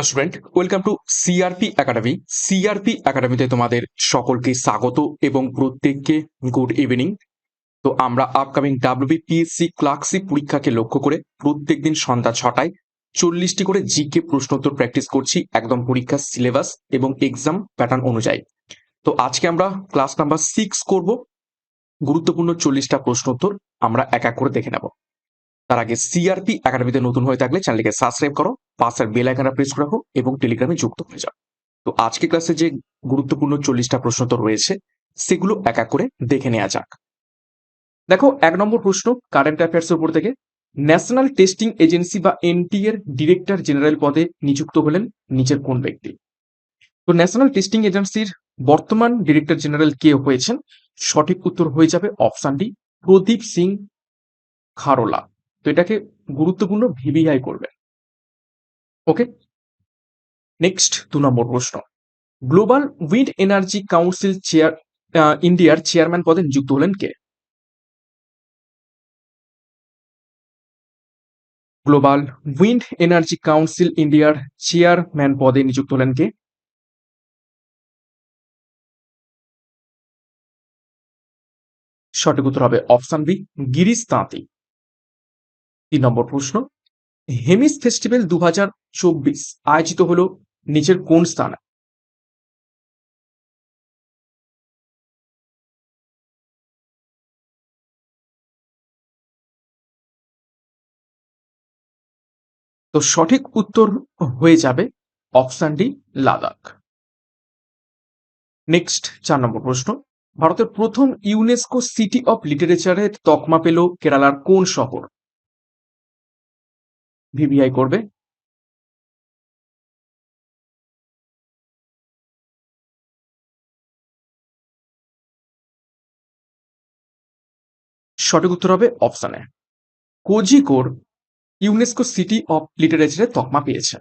Hello student welcome to CRP academy CRP একাডেমিতে তোমাদের সকলকে স্বাগত এবং প্রত্যেককে গুড ইভিনিং তো আমরা আপকামিং ডাব্লিউবিপিএসসি ক্লার্কশিপ পরীক্ষাকে লক্ষ্য করে প্রত্যেকদিন সন্ধ্যা ছটায় চল্লিশটি করে জিকে প্রশ্নোত্তর প্র্যাকটিস করছি একদম পরীক্ষার সিলেবাস এবং এক্সাম প্যাটার্ন অনুযায়ী। তো আজকে আমরা ক্লাস নাম্বার সিক্স করব। গুরুত্বপূর্ণ চল্লিশটা প্রশ্নোত্তর আমরা এক এক করে দেখে নেব। তার আগে সিআরপি একাডেমিতে নতুন হয়ে থাকলে চ্যানেলকে সাবস্ক্রাইব করো পাশের বেল আইকনটা প্রেস রাখো এবং টেলিগ্রামে যুক্ত হয়ে যাও। তো আজকে ক্লাসে যে গুরুত্বপূর্ণ চল্লিশটা প্রশ্নোত্তর রয়েছে, সেগুলো এক এক করে দেখে নেওয়া যাক। দেখো, এক নম্বর প্রশ্ন কারেন্ট অ্যাফেয়ার্স উপর থেকে ন্যাশনাল টেস্টিং এজেন্সি বা এনটি এর ডিরেক্টর জেনারেল পদে নিযুক্ত হলেন নিচের কোন ব্যক্তি? তো ন্যাশনাল টেস্টিং এজেন্সির বর্তমান ডিরেক্টর জেনারেল কে হয়েছেন? সঠিক উত্তর হয়ে যাবে অপশন ডি প্রদীপ সিং খারোলা। তো এটাকে গুরুত্বপূর্ণ ভিভিআই করবে। ওকে নেক্সট দু নম্বর প্রশ্ন। Global wind energy council chair ইন্ডিয়ার চেয়ারম্যান পদে নিযুক্ত হলেন কে? গ্লোবাল উইন্ড এনার্জি কাউন্সিল ইন্ডিয়ার চেয়ারম্যান পদে নিযুক্ত হলেন কে? সঠিক উত্তর হবে অপশন বি, গিরিশ তাঁতি। তিন নম্বর প্রশ্ন, হেমিস ফেস্টিভ্যাল দু হাজার চব্বিশ আয়োজিত হলো নিচের কোন স্থানে? তো সঠিক উত্তর হয়ে যাবে অপশন ডি, লাদাখ। নেক্সট চার নম্বর প্রশ্ন, ভারতের প্রথম ইউনেস্কো সিটি অফ লিটারেচারের তকমা পেল কেরালার কোন শহর? ভিভিআই করবে? সঠিক উত্তর হবে অপশনে কোজিকোর ইউনেস্কো সিটি অফ লিটারেচারের তকমা পেয়েছে।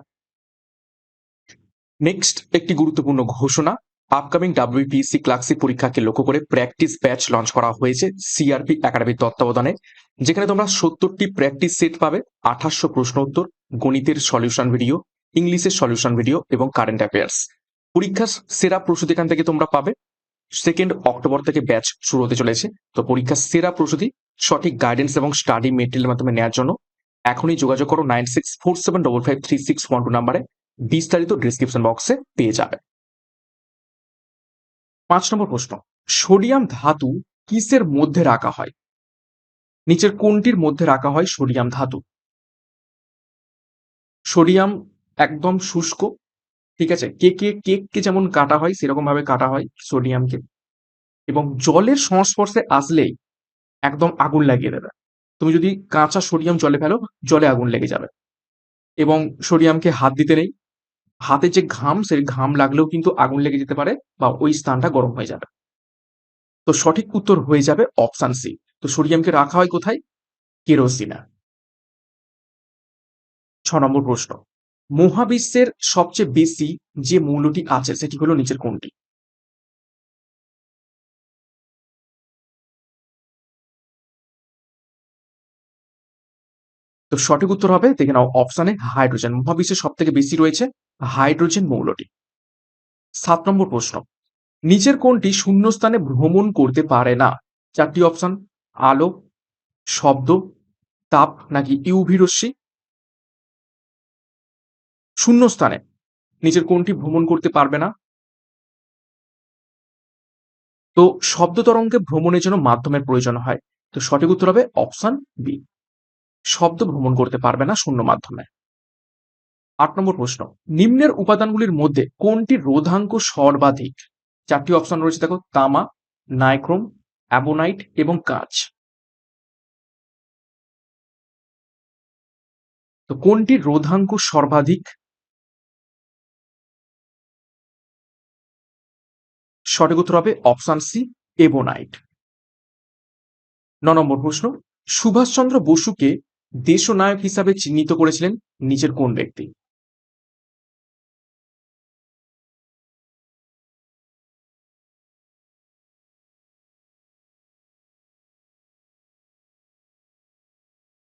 নেক্সট, একটি গুরুত্বপূর্ণ ঘোষণা। আপকামিং ডাব্লিউপিএসসি ক্লার্কশিপ পরীক্ষাকে লক্ষ্য করে প্র্যাকটিস ব্যাচ লঞ্চ করা হয়েছে সিআরপি একাডেমির তত্ত্বাবধানে, যেখানে তোমরা সত্তরটি প্র্যাকটিস সেট পাবে, আঠাশশো প্রশ্ন উত্তর, গণিতের সলিউশন ভিডিও ইংলিশের সলিউশন ভিডিও এবং কারেন্ট অ্যাফেয়ার্স পরীক্ষার সেরা প্রস্তুতি এখান থেকে তোমরা পাবে। সেকেন্ড অক্টোবর থেকে ব্যাচ শুরু হতে চলেছে। তো পরীক্ষার সেরা প্রস্তুতি, সঠিক গাইডেন্স এবং স্টাডি মেটেরিয়ালের মাধ্যমে নেওয়ার জন্য এখনই যোগাযোগ করো nine six four seven double five three six one two নাম্বারে। বিস্তারিত ডিসক্রিপশন বক্সে পেয়ে যাবে। পাঁচ নম্বর প্রশ্ন, সোডিয়াম ধাতু কিসের মধ্যে রাখা হয়? নিচের কোনটির মধ্যে রাখা হয় সোডিয়াম ধাতু? সোডিয়াম একদম শুষ্ক, ঠিক আছে? কেকে কেককে যেমন কাটা হয়, সেরকম ভাবে কাটা হয় সোডিয়ামকে। এবং জলের সংস্পর্শে আসলেই একদম আগুন লাগিয়ে দেবে। তুমি যদি কাঁচা সোডিয়াম জলে ফেলো, জলে আগুন লেগে যাবে। এবং সোডিয়ামকে হাত দিতে নেই হাতে যে ঘাম, সেই ঘাম লাগলেও কিন্তু আগুন লেগে যেতে পারে বা ওই স্থানটা গরম হয়ে যাবে। তো সঠিক উত্তর হয়ে যাবে অপশান সি। তো সোডিয়ামকে রাখা হয় কোথায়? কেরোসিনা। ছ নম্বর প্রশ্ন। মহাবিশ্বের সবচেয়ে বেশি যে মৌলটি আছে, সেটি হলো নিচের কোনটি? তো সঠিক উত্তর হবে, দেখে নাও অপশানে হাইড্রোজেন মহাবিশ্বে সব থেকে বেশি রয়েছে হাইড্রোজেন মৌলটি। সাত নম্বর প্রশ্ন, নিচের কোনটি শূন্যস্থানে ভ্রমণ করতে পারে না। চারটি অপশান আলো, শব্দ, তাপ নাকি ইউভি রশ্মি। শূন্যস্থানে, নিচের কোনটি ভ্রমণ করতে পারবে না। তো শব্দ তরঙ্গে ভ্রমণের জন্য মাধ্যমের প্রয়োজন হয়। তো সঠিক উত্তর হবে অপশন বি শব্দ ভ্রমণ করতে পারবে না শূন্য মাধ্যমে। আট নম্বর প্রশ্ন, নিম্নের উপাদানগুলির মধ্যে কোনটি রোধাঙ্ক সর্বাধিক? চারটি অপশন রয়েছে, দেখো, তামা, নাইক্রোম, অ্যাবোনাইট এবং কাঁচ। তো কোনটি রোধাঙ্ক সর্বাধিক? সঠিক উত্তর হবে অপশন সি এবোনাইট ন নম্বর প্রশ্ন, সুভাষচন্দ্র বসুকে দেশনায়ক হিসাবে চিহ্নিত করেছিলেন নিচের কোন ব্যক্তি?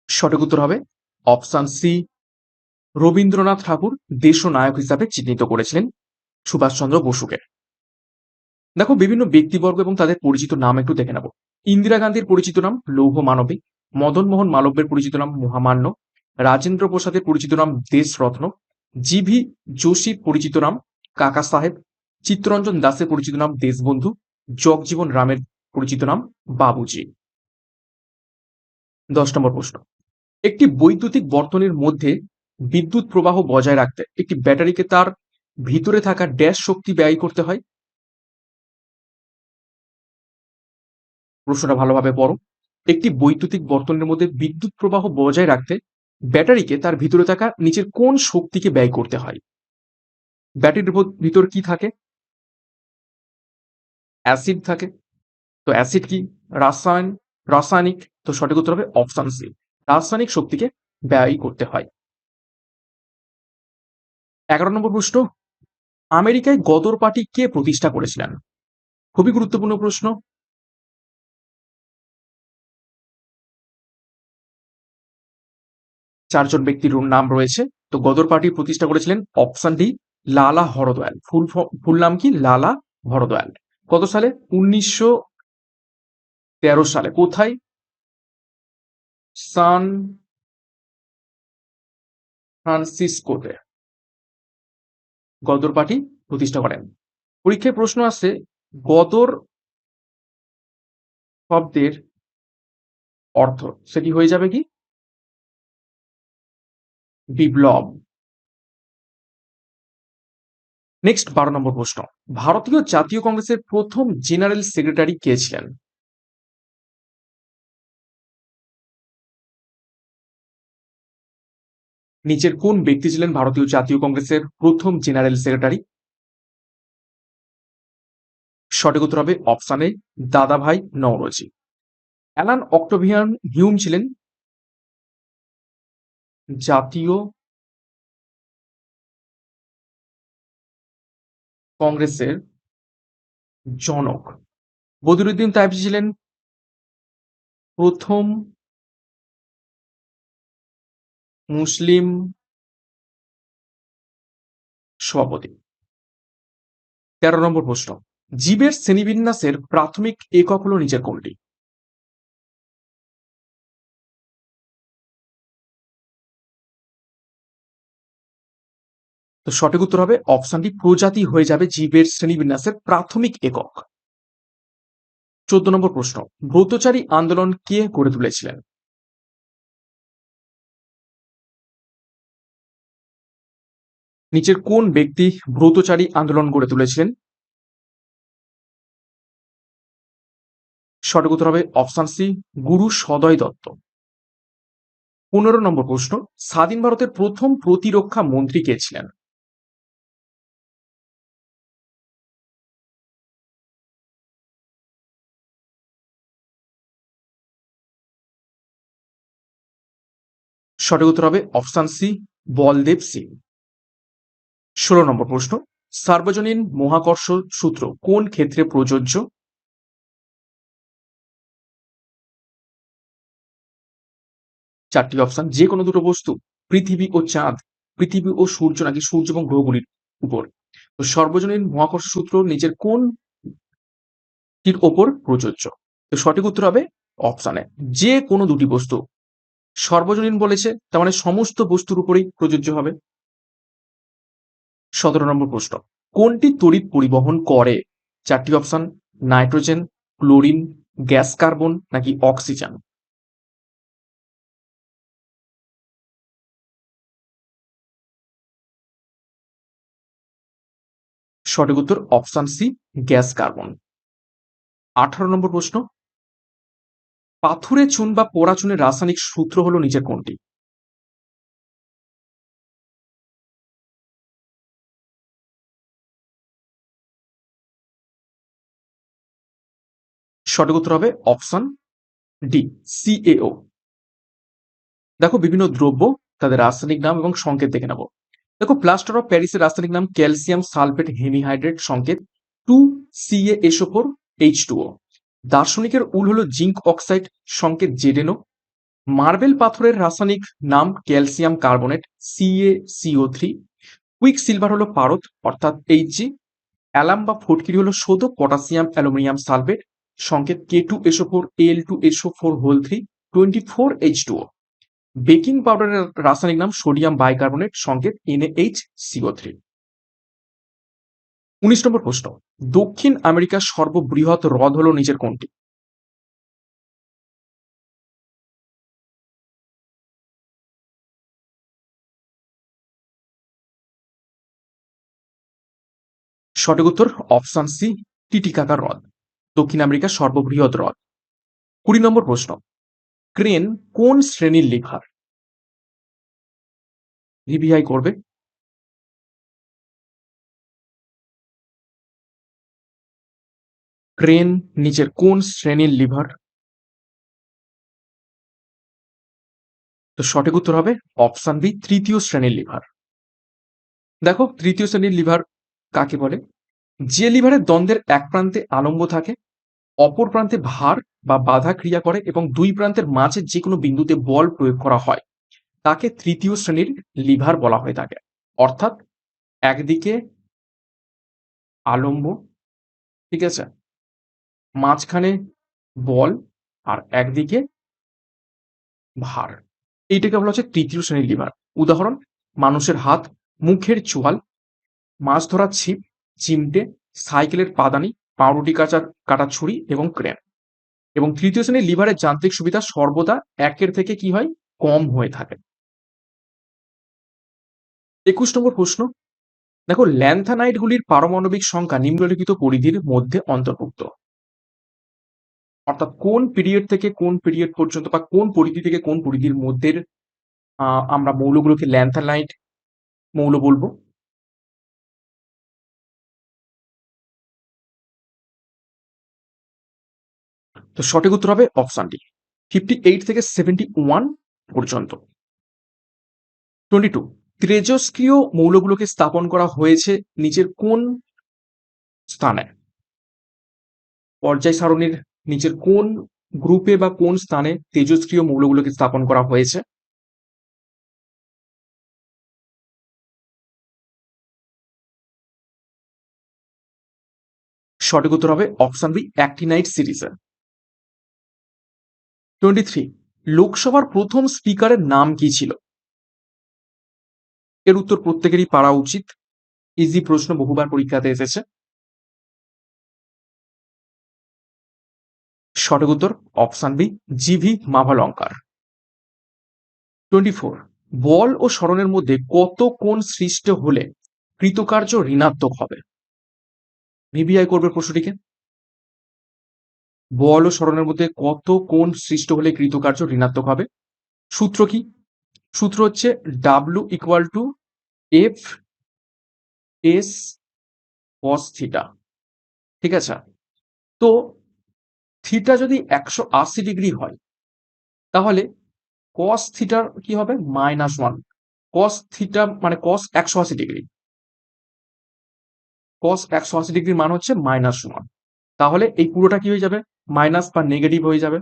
সঠিক উত্তর হবে অপশান সি। রবীন্দ্রনাথ ঠাকুর দেশনায়ক হিসাবে চিহ্নিত করেছিলেন সুভাষচন্দ্র বসুকে। দেখো বিভিন্ন ব্যক্তিবর্গ এবং তাদের পরিচিত নাম একটু দেখে নেব। ইন্দিরা গান্ধীর পরিচিত নাম লৌহ মানবী মদন মোহন মালব্যের পরিচিত নাম মহামান্য, রাজেন্দ্র প্রসাদের পরিচিত নাম দেশরত্ন, জিভি যোশীর পরিচিত নাম কাকা সাহেব, চিত্তরঞ্জন দাসের পরিচিত নাম দেশবন্ধু, জগজীবন রামের পরিচিত নাম বাবুজি। দশ নম্বর প্রশ্ন। একটি বৈদ্যুতিক বর্তনীর মধ্যে বিদ্যুৎ প্রবাহ বজায় রাখতে একটি ব্যাটারিকে তার ভিতরে থাকা ড্যাশ শক্তি ব্যয় করতে হয়। প্রশ্নটা ভালোভাবে পড়ো। একটি বৈদ্যুতিক বর্তনের মধ্যে বিদ্যুৎ প্রবাহ বজায় রাখতে ব্যাটারিকে তার ভিতরে থাকা নিচের কোন শক্তিকে ব্যয় করতে হয়? ব্যাটারির ভিতর কি থাকে? অ্যাসিড থাকে। তো অ্যাসিড কি? রাসায়ন, রাসায়নিক। তো সঠিক উত্তর হবে অপশন সি। রাসায়নিক শক্তিকে ব্যয় করতে হয়। এগারো নম্বর প্রশ্ন, আমেরিকায় গদর পার্টি কে প্রতিষ্ঠা করেছিলেন? খুবই গুরুত্বপূর্ণ প্রশ্ন। চারজন ব্যক্তির নাম রয়েছে। তো গদর পার্টি প্রতিষ্ঠা করেছিলেন অপশন ডি লালা হরদয়াল ফুল ফুল নাম কি? লালা হরদয়াল কত সালে? উনিশশো তেরো সালে। কোথায়? সান ফ্রান্সিসকোতে। গদর পার্টি প্রতিষ্ঠা করেন। পরীক্ষায় প্রশ্ন আসছে গদর শব্দের অর্থ। সেটি হয়ে যাবে কি? বিপ্লব। নেক্সট বারো নম্বর প্রশ্ন। ভারতীয় জাতীয় কংগ্রেসের প্রথম জেনারেল সেক্রেটারি কে ছিলেন? নিচের কোন ব্যক্তি ছিলেন ভারতীয় জাতীয় কংগ্রেসের প্রথম জেনারেল সেক্রেটারি? সঠিক উত্তর হবে অপশানে দাদাভাই নওরোজি। অ্যালান অক্টোভিয়ান হিউম ছিলেন জাতীয় কংগ্রেসের জনক। বদরুদ্দিন তাইব ছিলেন প্রথম মুসলিম সভাপতি। তেরো নম্বর প্রশ্ন, জীবের শ্রেণীবিন্যাসের প্রাথমিক একক হল নিচের কোনটি? তো সঠিক উত্তর হবে অপশনটি প্রজাতি হয়ে যাবে জীবের শ্রেণীবিন্যাসের প্রাথমিক একক। চোদ্দ নম্বর প্রশ্ন ব্রতচারী আন্দোলন কে গড়ে তুলেছিলেন? নিচের কোন ব্যক্তি ব্রতচারী আন্দোলন গড়ে তুলেছিলেন? সঠিক উত্তর হবে অপশন সি, গুরু সদয় দত্ত। পনেরো নম্বর প্রশ্ন, স্বাধীন ভারতের প্রথম প্রতিরক্ষা মন্ত্রী কে ছিলেন? সঠিক উত্তর হবে অপশান সি, বলদেব সিং। ষোলো নম্বর প্রশ্ন, সার্বজনীন মহাকর্ষ সূত্র কোন ক্ষেত্রে প্রযোজ্য? চারটি অপশন, যে কোনো দুটো বস্তু, পৃথিবী ও চাঁদ, পৃথিবী ও সূর্য নাকি সূর্য এবং গ্রহগুলির উপর। তো সর্বজনীন মহাকর্ষ সূত্র নিজের কোন ওপর প্রযোজ্য? তো সঠিক উত্তর হবে অপশানে যে কোনো দুটি বস্তু সর্বজনীন বলেছে, তার মানে সমস্ত বস্তুর উপরেই প্রযোজ্য হবে। সতেরো নম্বর প্রশ্ন, কোনটি তড়িৎ পরিবহন করে? চারটি option nitrogen chlorine gas carbon নাকি অক্সিজেন সঠিক উত্তর অপশন সি গ্যাস কার্বন আঠারো নম্বর প্রশ্ন পাথুরে চুন বা পোড়া চুনের রাসায়নিক সূত্র হলো নিচের কোনটি? সঠিক উত্তর হবে অপশন ডি সিএও দেখো বিভিন্ন দ্রব্য, তাদের রাসায়নিক নাম এবং সংকেত দেখে নেব। দেখো প্লাস্টার অফ প্যারিসের রাসায়নিক নাম ক্যালসিয়াম সালফেট হেমিহাইড্রেট সংকেত two CA SO four H O দার্শনিকের উল হলো জিঙ্ক অক্সাইড, সংকেত জেডেনো মার্বেল পাথরের রাসায়নিক নাম calcium carbonate CA three quicksilver হলো পারদ, অর্থাৎ এইচজি অ্যালাম বা ফটকিরি হলো শোধ পটাশিয়াম, অ্যালুমিনিয়াম সালফেট। সংকেত K two SO four AL two SO four whole three twenty four H two baking পাউডারের রাসায়নিক নাম সোডিয়াম বাইকার্বনেট, সংকেত এইচ সিও থ্রি উনিশ নম্বর প্রশ্ন, দক্ষিণ আমেরিকার সর্ববৃহৎ হ্রদ হলো নিচের কোনটি? সঠিক উত্তর অপশন সি, টিটিকাকা হ্রদ, দক্ষিণ আমেরিকার সর্ববৃহৎ হ্রদ। কুড়ি নম্বর প্রশ্ন, ক্রেন কোন শ্রেণির লিভার রিভিআই করবে। ক্রেন নিচের কোন শ্রেণির লিভার? তো সঠিক উত্তর হবে অপশান বি, তৃতীয় শ্রেণির লিভার। দেখো, তৃতীয় শ্রেণির লিভার কাকে বলে? যে লিভারের দ্বন্দ্বের এক প্রান্তে আলম্ব থাকে, অপর প্রান্তে ভার বা বাধা ক্রিয়া করে এবং দুই প্রান্তের মাঝে যে কোনো বিন্দুতে বল প্রয়োগ করা হয়, তাকে তৃতীয় শ্রেণির লিভার বলা হয়ে থাকে। অর্থাৎ একদিকে আলম্ব, ঠিক আছে? মাঝখানে বল আর একদিকে ভার। এইটাকে বলা হচ্ছে তৃতীয় শ্রেণির লিভার উদাহরণ, মানুষের হাত, মুখের চোয়াল, মাছ ধরার ছিপ, চিমটে, সাইকেলের পাদানি, পাউরুটি কাচার কাটা ছুরি এবং ক্রেন। এবং তৃতীয় শ্রেণির লিভারের যান্ত্রিক সুবিধা সর্বদা একের থেকে কি হয়? কম হয়ে থাকে। একুশ নম্বর প্রশ্ন, দেখো ল্যান্থানাইটগুলির পারমাণবিক সংখ্যা নিম্নলিখিত পরিধির মধ্যে অন্তর্ভুক্ত। অর্থাৎ কোন পিরিয়ড থেকে কোন পিরিয়ড পর্যন্ত বা কোন পরিধি থেকে কোন পরিধির মধ্যে আমরা মৌলগুলোকে ল্যান্থানাইট মৌল বলব? তো সঠিক উত্তর হবে অপশন ডি ফিফটি এইট থেকে সেভেন্টি ওয়ান পর্যন্ত। টোয়েন্টি টু ত্রেজস্ক্রিয় মৌলগুলোকে স্থাপন করা হয়েছে নিচের কোন স্থানে? পর্যায় সারণীর নিচের কোন গ্রুপে বা কোন স্থানে তেজস্ক্রিয় মৌলগুলোকে স্থাপন করা হয়েছে? সঠিক উত্তর হবে অপশন বি অ্যাক্টিনাইট সিরিজে টোয়েন্টি থ্রি লোকসভার প্রথম স্পিকারের নাম কি ছিল? এর উত্তর প্রত্যেকেরই পারা উচিত। ইজি প্রশ্ন বহুবার পরীক্ষাতে এসেছে। সঠিক উত্তর option B GV Mavalankar twenty four বল ও স্মরণের মধ্যে কত কোন সৃষ্ট হলে কৃতকার্য ঋণাত্মক হবে? ভিভিআই করবে প্রশ্নটিকে। বল ও স্মরণের মধ্যে কত কোন সৃষ্ট হলে কৃতকার্য ঋণাত্মক হবে? সূত্র কি? সূত্র হচ্ছে W equal to F S cos theta ঠিক আছে? তো থিটা যদি একশো আশি ডিগ্রি হয়, তাহলে কস থিটার কি হবে? মাইনাস ওয়ান কস থিটা মানে কস একশো আশি ডিগ্রি কস একশো আশি ডিগ্রির মান হচ্ছে মাইনাস ওয়ান তাহলে এই পুরোটা কি হয়ে যাবে? মাইনাস বা নেগেটিভ হয়ে যাবে।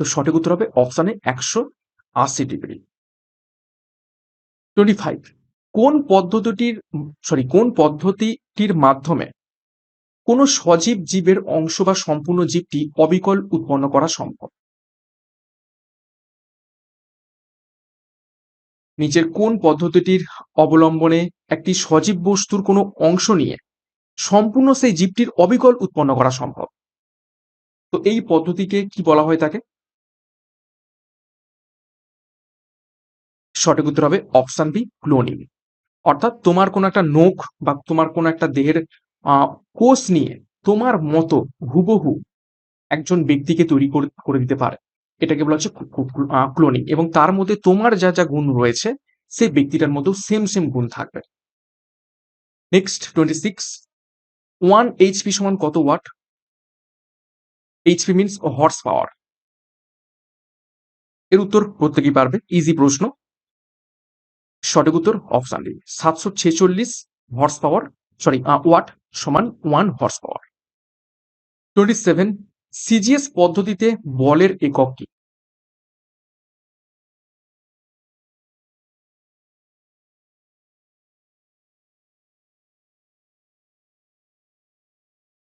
তো সঠিক উত্তর হবে অপশানে একশো আশি ডিগ্রি টোয়েন্টি ফাইভ কোন পদ্ধতিটির সরি কোন পদ্ধতিটির মাধ্যমে কোনো সজীব জীবের অংশ বা সম্পূর্ণ জীবটি অবিকল উৎপন্ন করা সম্ভব। নিচের কোন পদ্ধতিটির অবলম্বনে একটি সজীব বস্তুর কোনো অংশ নিয়ে সম্পূর্ণ সেই জীবটির অবিকল উৎপন্ন করা সম্ভব? তো এই পদ্ধতিকে কি বলা হয় তাকে? সঠিক উত্তর হবে অপশান বি, ক্লোনিং। অর্থাৎ তোমার কোনো একটা নখ বা তোমার কোনো একটা দেহের কোষ নিয়ে তোমার মতো হুবহু একজন ব্যক্তিকে তৈরি করে দিতে পারে। এটাকে বলা হচ্ছে ক্লোনিং এবং তার মধ্যে তোমার যা যা গুণ রয়েছে সেই ব্যক্তিটার মধ্যেও সেম সেম গুণ থাকবে। Next twenty six one HP সমান কত watt? HP means horse power এর উত্তর প্রত্যেকেই পারবে ইজি প্রশ্ন। সঠিক উত্তর অপশান ডি সাতশো ছেচল্লিশ horse power sorry watt uh, সমান one horse power twenty seven CGS পদ্ধতিতে বলের একক কি?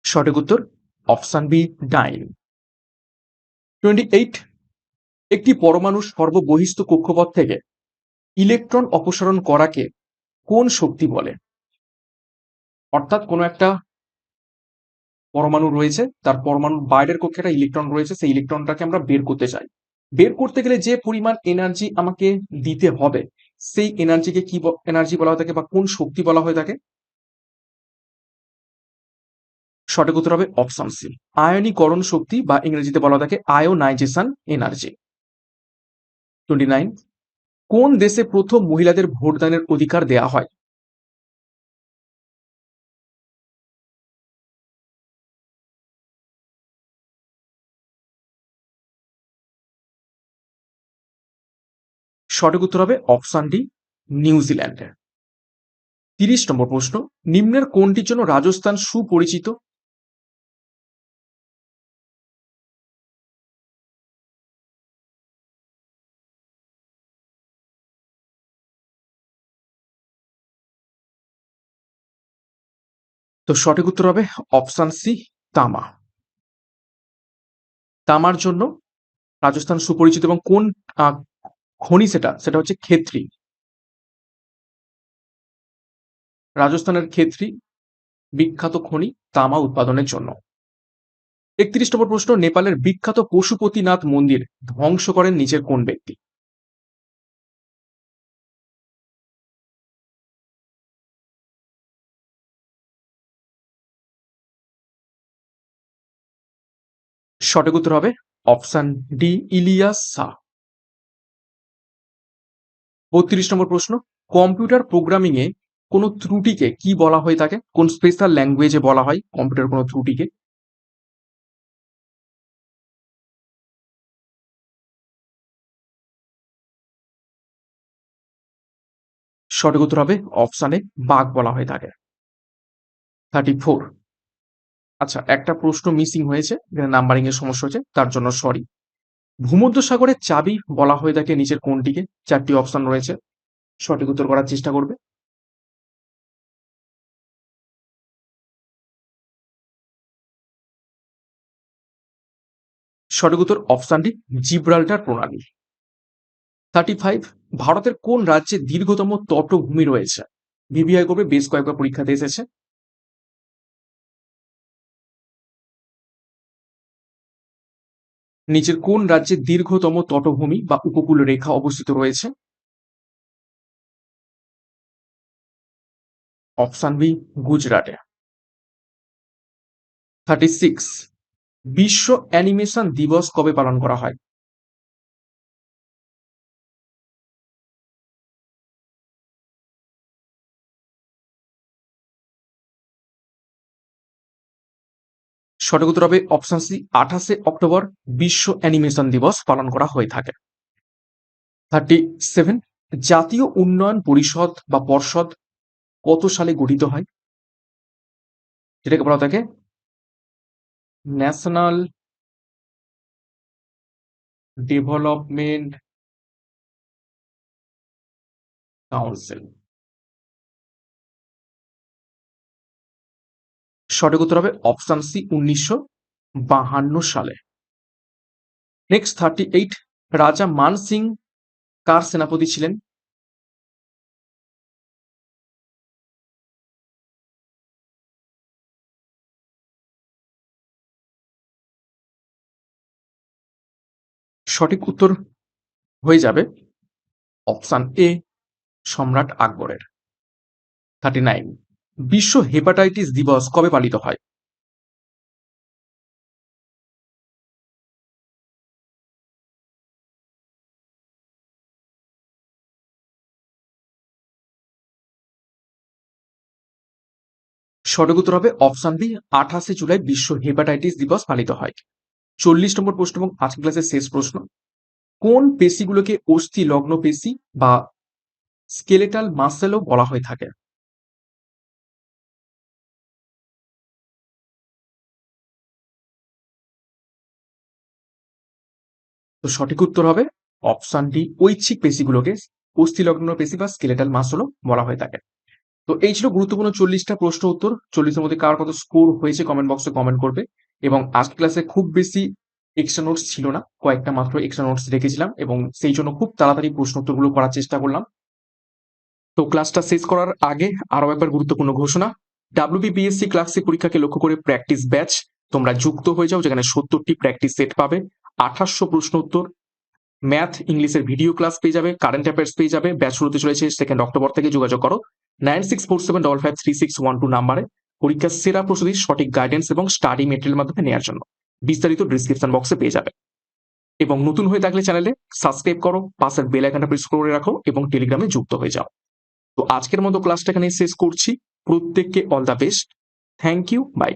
সঠিক উত্তর option B dyne twenty eight একটি পরমাণু সর্ববহিস্থ কক্ষপথ থেকে ইলেকট্রন অপসারণ করাকে কোন শক্তি বলে? অর্থাৎ কোনো একটা পরমাণু রয়েছে, তার পরমাণুর বাইরের কক্ষে একটা ইলেকট্রন রয়েছে, সেই ইলেকট্রনটাকে আমরা বের করতে চাই। বের করতে গেলে যে পরিমাণ এনার্জি আমাকে দিতে হবে, সেই এনার্জিকে কি এনার্জি বলা হয়ে থাকে বা কোন শক্তি বলা হয়ে থাকে সঠিক উত্তর হবে অপশন সি। আয়নীকরণ শক্তি বা ইংরেজিতে বলা থাকে আয়োনাইজেশন এনার্জি টোয়েন্টি নাইন কোন দেশে প্রথম মহিলাদের ভোটদানের অধিকার দেয়া হয়? সঠিক উত্তর হবে অপশন ডি নিউজিল্যান্ডে তিরিশ নম্বর প্রশ্ন, নিম্নের কোনটির জন্য রাজস্থান সুপরিচিত? তো সঠিক উত্তর হবে অপশান সি, তামা। তামার জন্য রাজস্থান সুপরিচিত এবং কোন খনি সেটা সেটা হচ্ছে ক্ষেত্রী। রাজস্থানের ক্ষেত্রী, বিখ্যাত খনি তামা উৎপাদনের জন্য। একত্রিশ নম্বর প্রশ্ন, নেপালের বিখ্যাত পশুপতিনাথ মন্দির ধ্বংস করেন নিচের কোন ব্যক্তি? সঠিক উত্তর হবে অপশন ডি, ইলিয়াস শাহ। বত্রিশ নম্বর প্রশ্ন, কম্পিউটার প্রোগ্রামিং এ কোনো ত্রুটিকে কি বলা হয়ে থাকে কোন স্পেশাল ল্যাঙ্গুয়েজে বলা হয় কম্পিউটার কোনো ত্রুটিকে? সঠিক উত্তর হবে অপশানে বাঘ বলা হয়ে থাকে থার্টি ফোর আচ্ছা একটা প্রশ্ন মিসিং হয়েছে নাম্বারিং এর সমস্যা হয়েছে, তার জন্য সরি ভূমধ্য সাগরের চাবি বলা হয়ে থাকে নিচের কোনটিকে চারটি অপশন রয়েছে। সঠিক উত্তর করার চেষ্টা করবে। সঠিক উত্তর অপশানটি জিব্রাল্টার প্রণালী। থার্টি ফাইভ, ভারতের কোন রাজ্যে দীর্ঘতম তটভূমি রয়েছে? ভিভিআই করবে, বেশ কয়েকবার পরীক্ষাতে এসেছে। নিচের কোন রাজ্যে দীর্ঘতম তটভূমি বা উপকূল রেখা অবস্থিত রয়েছে? অপশান বি, গুজরাটে। থার্টি সিক্স, বিশ্ব অ্যানিমেশন দিবস কবে পালন করা হয়? সঠিক উত্তর হবে অপশন সি আঠাশে অক্টোবর বিশ্ব অ্যানিমেশন দিবস পালন করা হয়ে থাকে। থার্টি সেভেন জাতীয় উন্নয়ন পরিষদ বা পর্ষদ কত সালে গঠিত হয়? যেটাকে বলা থাকে ন্যাশনাল ডেভেলপমেন্ট কাউন্সিল সঠিক উত্তর হবে অপশন সি উনিশশো বাহান্ন সালে। নেক্সট থার্টি এইট রাজা মান সিং কার সেনাপতি ছিলেন? সঠিক উত্তর হয়ে যাবে অপশান এ, সম্রাট আকবরের। থার্টি নাইন বিশ্ব হেপাটাইটিস দিবস কবে পালিত হয়? সঠিক উত্তর হবে অপশান বি আঠাশে জুলাই বিশ্ব হেপাটাইটিস দিবস পালিত হয়। চল্লিশ নম্বর প্রশ্ন এবং আজকের ক্লাসের শেষ প্রশ্ন। কোন পেশিগুলোকে অস্থি লগ্ন পেশি বা স্কেলেটাল মাসেলও বলা হয়ে থাকে? তো সঠিক উত্তর হবে অপশন ডি ঐচ্ছিক পেশিগুলোকে অস্থিলগ্ন পেশি বা স্কেলেটাল মাসলও বলা হয়ে থাকে তো এই ছিল গুরুত্বপূর্ণ চল্লিশটা প্রশ্ন উত্তর। চল্লিশের মধ্যে কার কত স্কোর হয়েছে কমেন্ট বক্সে কমেন্ট করবে এবং আজকে ক্লাসে খুব বেশি এক্সট্রা নোটস ছিল না, কয়েকটা মাত্র এক্সট্রা নোটস রেখেছিলাম এবং সেই জন্য খুব তাড়াতাড়ি প্রশ্ন উত্তরগুলো করার চেষ্টা করলাম। তো ক্লাসটা শেষ করার আগে আরও একবার গুরুত্বপূর্ণ ঘোষণা ডাব্লিউবিপিএসসি ক্লাসে পরীক্ষাকে লক্ষ্য করে প্র্যাকটিস ব্যাচ তোমরা যুক্ত হয়ে যাও যেখানে সত্তরটি প্র্যাকটিস সেট পাবে। আঠাশশো প্রশ্ন উত্তর। ম্যাথ ইংলিশের ভিডিও ক্লাস পেয়ে যাবে কারেন্ট অ্যাফেয়ার্স পেয়ে যাবে, ব্যাচ শুরুতে চলেছে সেকেন্ড অক্টোবর থেকে যোগাযোগ করো। Nine six four seven double five three six one two নাম্বারে। পরীক্ষার সেরা প্রস্তুতির সঠিক গাইডেন্স এবং স্টাডি মেটেরিয়াল মাধ্যমে নেওয়ার জন্য। বিস্তারিত ডিসক্রিপশন বক্সে পেয়ে যাবে। এবং নতুন হয়ে থাকলে চ্যানেলে সাবস্ক্রাইব করো, পাশের বেল আইকনটা প্রেস করে রাখো এবং টেলিগ্রামে যুক্ত হয়ে যাও। তো আজকের মতো ক্লাসটা এখানে শেষ করছি। প্রত্যেককে all the best thank you bye